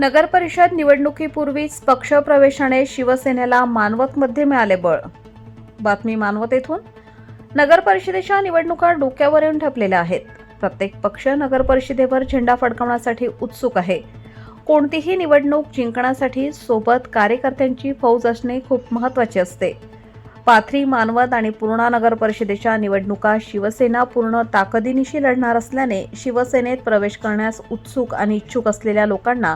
नगरपरिषद निवडणुकीपूर्वीच पक्षप्रवेशाने शिवसेनेला मानवतमध्ये मिळाले बळ. बातमी मानवत येथून. नगरपरिषदेच्या निवडणुका डोक्यावर येऊन ठपलेल्या आहेत. प्रत्येक पक्ष नगरपरिषदेवर झेंडा फडकवण्यासाठी उत्सुक आहे. कोणतीही निवडणूक जिंकण्यासाठी सोबत कार्यकर्त्यांची फौज असणे खूप महत्त्वाचे असते. पाथरी मानवत आणि पूर्णा नगर परिषदेच्या निवडणुका शिवसेना पूर्ण ताकदीनिशी लढणार असल्याने शिवसेनेत प्रवेश करण्यास उत्सुक आणि इच्छुक असलेल्या लोकांना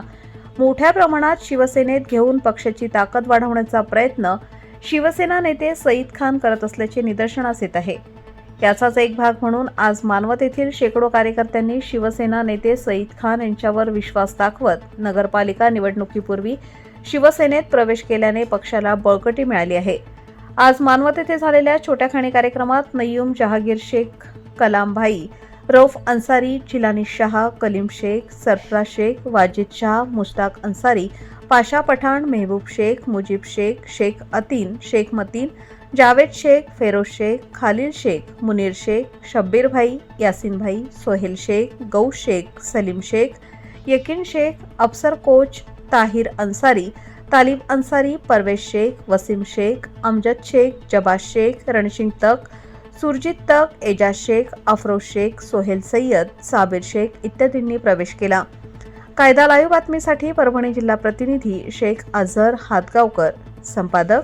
मोठ्या प्रमाणात शिवसेनेत घेऊन पक्षाची ताकद वाढवण्याचा प्रयत्न शिवसेना नेते सईद खान करत असल्याचे निदर्शनास येत आहे. याचाच एक भाग म्हणून आज मानवत येथील शेकडो कार्यकर्त्यांनी शिवसेना नेते सईद खान यांच्यावर विश्वास दाखवत नगरपालिका निवडणुकीपूर्वी शिवसेनेत प्रवेश केल्याने पक्षाला बळकटी मिळाली आहे. आज मानवत येथे झालेल्या छोट्या खाणी कार्यक्रमात नय्यूम जहागीर शेख कलामभाई रौफ अन्सारी चिलानी शहा कलीम शेख सरफराज शेख वाजिद शाह मुश्ताक अन्सारी पाशा पठाण मेहबूब शेख मुजीब शेख शेख अतीन शेख मतीन जावेद शेख फेरोज शेख खालिल शेख मुनीर शेख शब्बीर भाई यासिन भाई सोहेल शेख गौ शेख सलीम शेख यकीन शेख अफसर कोच ताहिर अन्सारी तालिब अन्सारी परवेज शेख वसीम शेख अमजद शेख जबाज शेख रणसिंग तक सुरजित तक एजाज शेख अफरोज शेख सोहेल सय्यद साबिर शेख इत्यादींनी प्रवेश केला. कायदा लाईव्ह बातमीसाठी परभणी जिल्हा प्रतिनिधी शेख अझहर हातगावकर संपादक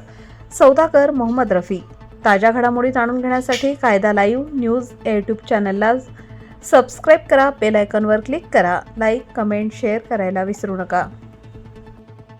सौदागर मोहम्मद रफी. ताज्या घडामोडी जाणून घेण्यासाठी कायदा लाईव्ह न्यूज यूट्यूब चॅनलला सबस्क्राईब करा बेल आयकॉनवर क्लिक करा लाईक कमेंट शेअर करायला विसरू नका.